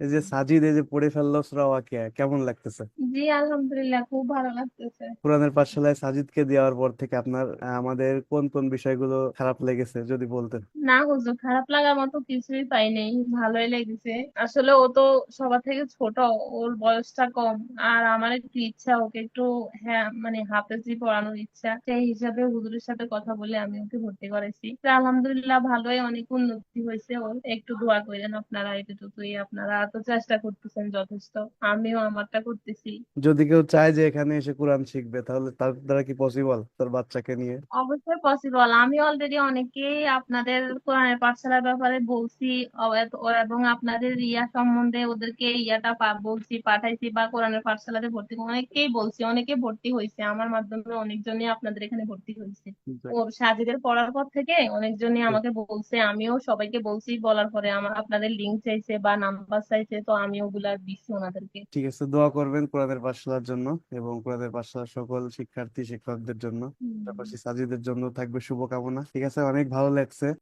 এই যে সাজিদ এই যে পড়ে ফেলল সূরা ওয়াকিয়া কেমন লাগতেছে? জি আলহামদুলিল্লাহ খুব ভালো লাগতেছে। কোরআনের পাঠশালায় সাজিদকে দেওয়ার পর থেকে আপনার আমাদের কোন কোন বিষয়গুলো খারাপ লেগেছে যদি বলতেন? না হুজুর খারাপ লাগার মতো কিছুই পাই নাই ভালোই লেগেছে। আসলে ও তো সবার থেকে ছোট ওর বয়সটা কম আর আমার একটু ইচ্ছা ওকে একটু হ্যাঁ মানে হাফেজি পড়ানোর ইচ্ছা। সেই হিসাবে হুজুরের সাথে কথা বলে আমি ওকে ভর্তি করাইছি। আলহামদুলিল্লাহ ভালোই অনেক উন্নতি হয়েছে ওর। একটু দোয়া করেন আপনারা এতটুকুই আপনারা তো চেষ্টা করতেছেন যথেষ্ট আমিও আমারটা করতেছি। যদি কেউ চায় যে এখানে এসে কোরআন শিখবে তাহলে তার দ্বারা কি পসিবল তার বাচ্চাকে নিয়ে? অবশ্যই পসিবল আমি অলরেডি অনেকেই আপনাদের কোরআনের পাঠশালার ব্যাপারে বলছি এবং আপনাদের ইয়া সম্বন্ধে ওদেরকে ইয়াটা বলছি পাঠাইছি বা কোরআনের পাঠশালাতে ভর্তি অনেককেই বলছি অনেকে ভর্তি হয়েছে আমার মাধ্যমে অনেকজনই আপনাদের এখানে ভর্তি হয়েছে ওর সাজিদের পড়ার পর থেকে অনেকজনই আমাকে বলছে আমিও সবাইকে বলছি বলার পরে আমার আপনাদের লিঙ্ক চাইছে বা নাম্বার চাইছে। তো আমি ওগুলা দিচ্ছি ওনাদেরকে। ঠিক আছে দোয়া করবেন কোরআনের পাঠশালার জন্য এবং কোরআনের পাঠশালার সকল শিক্ষার্থী শিক্ষকদের জন্য। পাশাপাশি সাজিদের জন্য থাকবে শুভকামনা। ঠিক আছে অনেক ভালো লাগছে।